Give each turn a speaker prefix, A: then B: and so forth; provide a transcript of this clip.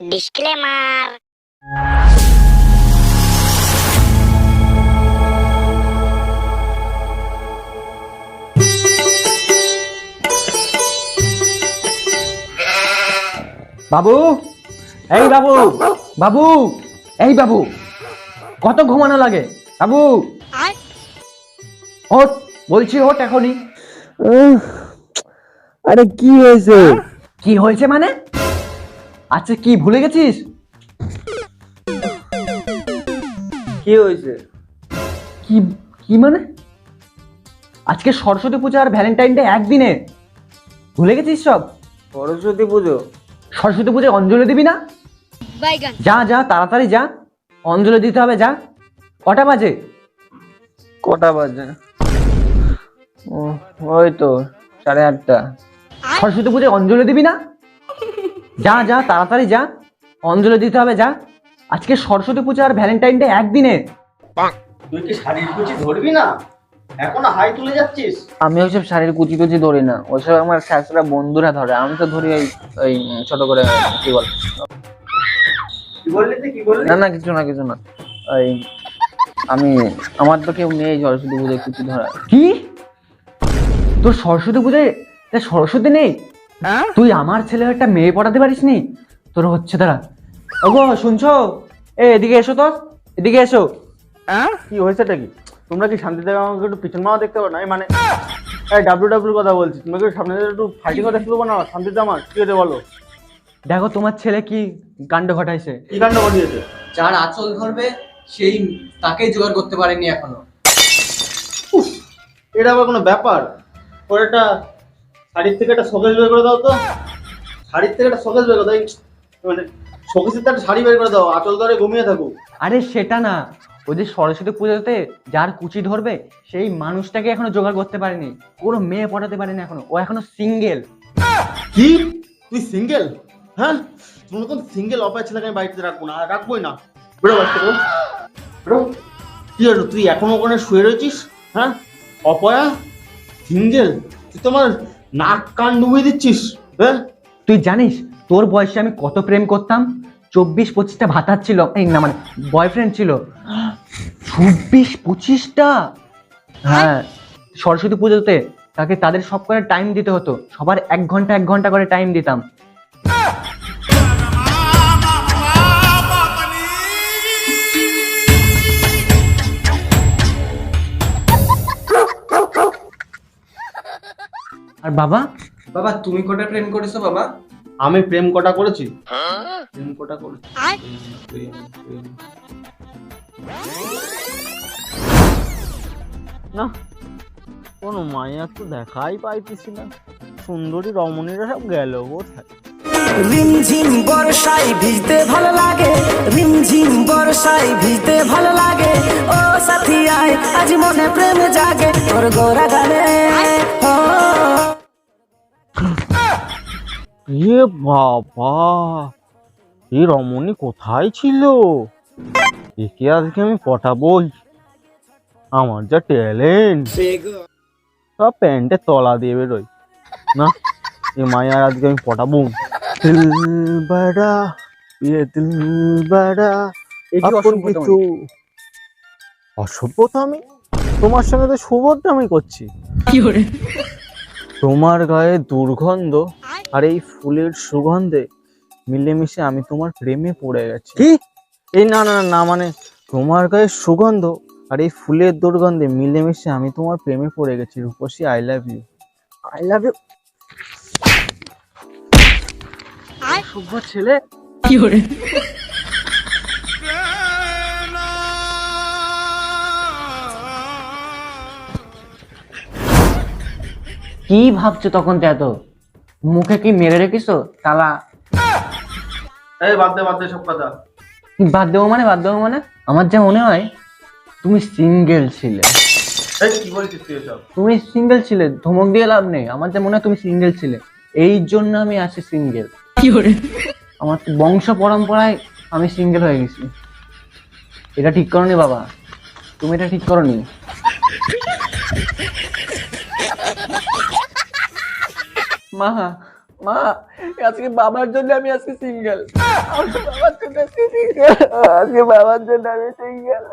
A: Disclaimer
B: বাবু এই বাবু বাবু এই বাবু কত ঘুমানো লাগে বাবু। ওঠ বলছি ওঠ এখনই।
C: আরে কি হয়েছে?
B: কি হয়েছে মানে? আচ্ছা কি ভুলে গেছিস?
C: কি হয়েছে?
B: কি কি মানে? আজকে সরস্বতী পূজা আর ভ্যালেন্টাইন ডে একদিনে। ভুলে গেছিস সব?
C: সরস্বতী পুজো?
B: সরস্বতী পুজোয় অঞ্জলি দিবি না? যা যা তাড়াতাড়ি যা। অঞ্জলি দিতে হবে যা। কটা বাজে?
C: কটা বাজে? ও ওই তো সাড়ে আটটা।
B: সরস্বতী পুজোয় অঞ্জলি দিবি না? যা যা তাড়াতাড়ি যা। অঞ্জলি দিতে হবে যা। আজকে সরস্বতী পূজা আর ভ্যালেন্টাইন ডে একদিনে।
D: তুই কি শাড়ির কুচি ধরবি না? এখন হাই তুলে যাচ্ছিস?
C: আমি ওইসব শাড়ির কুচি টুচি ধরি না। ওইসব আমার স্যাসরা বন্ধুরা ধরে। আমি তো ধরি ওই ওই ছোট করে কি বল?
D: কি বললি তুই কি বললি?
C: না না কিছু না কিছু না। ওই আমি আমার তো কেউ নেই সরস্বতী পুজোয় কুচি ধরা
B: কি? তোর সরস্বতী পুজোয় সরস্বতী নেই? তুই আমার ছেলে একটা মেয়ে পড়াতে পারিস নি? তোর হচ্ছে দাঁড়া। ওগো শুনছো? এ এদিকে এসো তো। এদিকে এসো।
D: কি হয়েছেটা কি? তোমরা কি শান্তি থেকে আমাকে একটু পিছন মারা দেখতে পারো না? মানে এই ডাব্লিউ ডাব্লিউ কথা বলছি। তোমাকে সামনে একটু ফাইটিং কথা শুরু না? শান্তিতে আমার। কি হয়েছে বলো?
B: দেখো তোমার ছেলে কি কাণ্ড ঘটাইছে।
D: কি কাণ্ড ঘটিয়েছে?
E: যার আঁচল ধরবে সেই তাকেই জোগাড় করতে পারেনি এখনও।
D: এটা আবার কোনো ব্যাপার? ওর একটা শাড়ির থেকে একটা শোকেস বের করে দাও তো। শাড়ির থেকে একটা শোকেস বের করে দাও মানে শোকেসের থেকে একটা শাড়ি বের করে দাও আচল ধরে ঘুমিয়ে থাকুক
B: আরে সেটা না ওই যে সরস্বতী পুজোতে যার কুচি ধরবে সেই মানুষটাকে এখনও জোগাড় করতে পারেনি কোনো মেয়ে পটাতে পারেনি এখনও ও এখনও সিঙ্গেল
D: কি? তুই সিঙ্গেল হ্যাঁ? তোমার মতন সিঙ্গেল অপায় ছেলেকে আমি বাড়িতে রাখব না রাখবোই না। বেরো থেকে, বেরো। বেরো। কি তুই এখনও ওখানে শুয়ে রয়েছিস? হ্যাঁ? অপয়া? সিঙ্গেল তুই তোমার নাক কান ডুবিয়ে দিচ্ছিস হ্যাঁ?
B: তুই জানিস তোর বয়সে আমি কত প্রেম করতাম? চব্বিশ পঁচিশটা ভাতার ছিল এই না মানে বয়ফ্রেন্ড ছিল। চব্বিশ পঁচিশটা? হ্যাঁ সরস্বতী পুজোতে তাকে তাদের সব করে টাইম দিতে হতো। সবার এক ঘণ্টা এক ঘণ্টা করে টাইম দিতাম। আর বাবা?
E: বাবা তুমি কটা প্রেম করেছ বাবা?
D: আমি প্রেম কটা করেছি। প্রেম কটা করেছি। না কোনো মায়া তো দেখাই পাইতেছি না। সুন্দরী রমণীরা সব গেল কোথায়?
F: রিমঝিম বর্ষায় ভিজতে ভালো লাগে রিমঝিম বর্ষায় ভিজতে ভালো লাগে। ও সাথী আয় আজ মনে প্রেম জাগে তোর গোরা গানে
D: এ বাবা এই রমণী কোথায় ছিল? একে আজকে আমি পটাবই আমার যা ট্যালেন্ট। সব প্যান্টের তলা দিয়ে বেরোয়। না এই মায়ার আজকে আমি পটাবো দিল বাড়া ইয়ে দিল বাড়া
B: এ কি
D: আপন
B: অসভ্যতা
D: কিছু অসভ্যতা আমি? তোমার সঙ্গে তো সুবোধটা আমি করছি তোমার গায়ে দুর্গন্ধ আর এই ফুলের সুগন্ধে মিলেমিশে আমি তোমার প্রেমে পড়ে গেছি। কি? এই না না না, মানে তোমার গায়ে সুগন্ধ আর এই ফুলের দুর্গন্ধে মিলেমিশে আমি তোমার প্রেমে পড়ে গেছি রূপসী I love you I love you
B: শুভ ছেলে। কি ভাবছ তখন তো এত মুখে কি মেরে রেখেছো? তালা।
D: এই বাদ দে বাদ দে সব কথা।
B: বাদ দেবো মানে বাদ দেবো মানে? আমার যা মনে হয় তুমি সিঙ্গেল ছিলে।
D: এই কি বলছিস তুই এসব?
B: তুমি সিঙ্গেল ছিলে ধমক দিয়ে লাভ নেই। আমার যা মনে হয় তুমি সিঙ্গেল ছিলে। এই জন্য আমি আছি সিঙ্গেল আমার তো বংশ পরম্পরায় আমি সিঙ্গেল হয়ে গেছি। এটা ঠিক করনি বাবা। তুমি এটা ঠিক করনি। মা মা আজকে বাবার জন্য আমি আজকে সিঙ্গেল বাবার জন্য আজকে সিঙ্গেল আজকে বাবার জন্য আমি সিঙ্গেল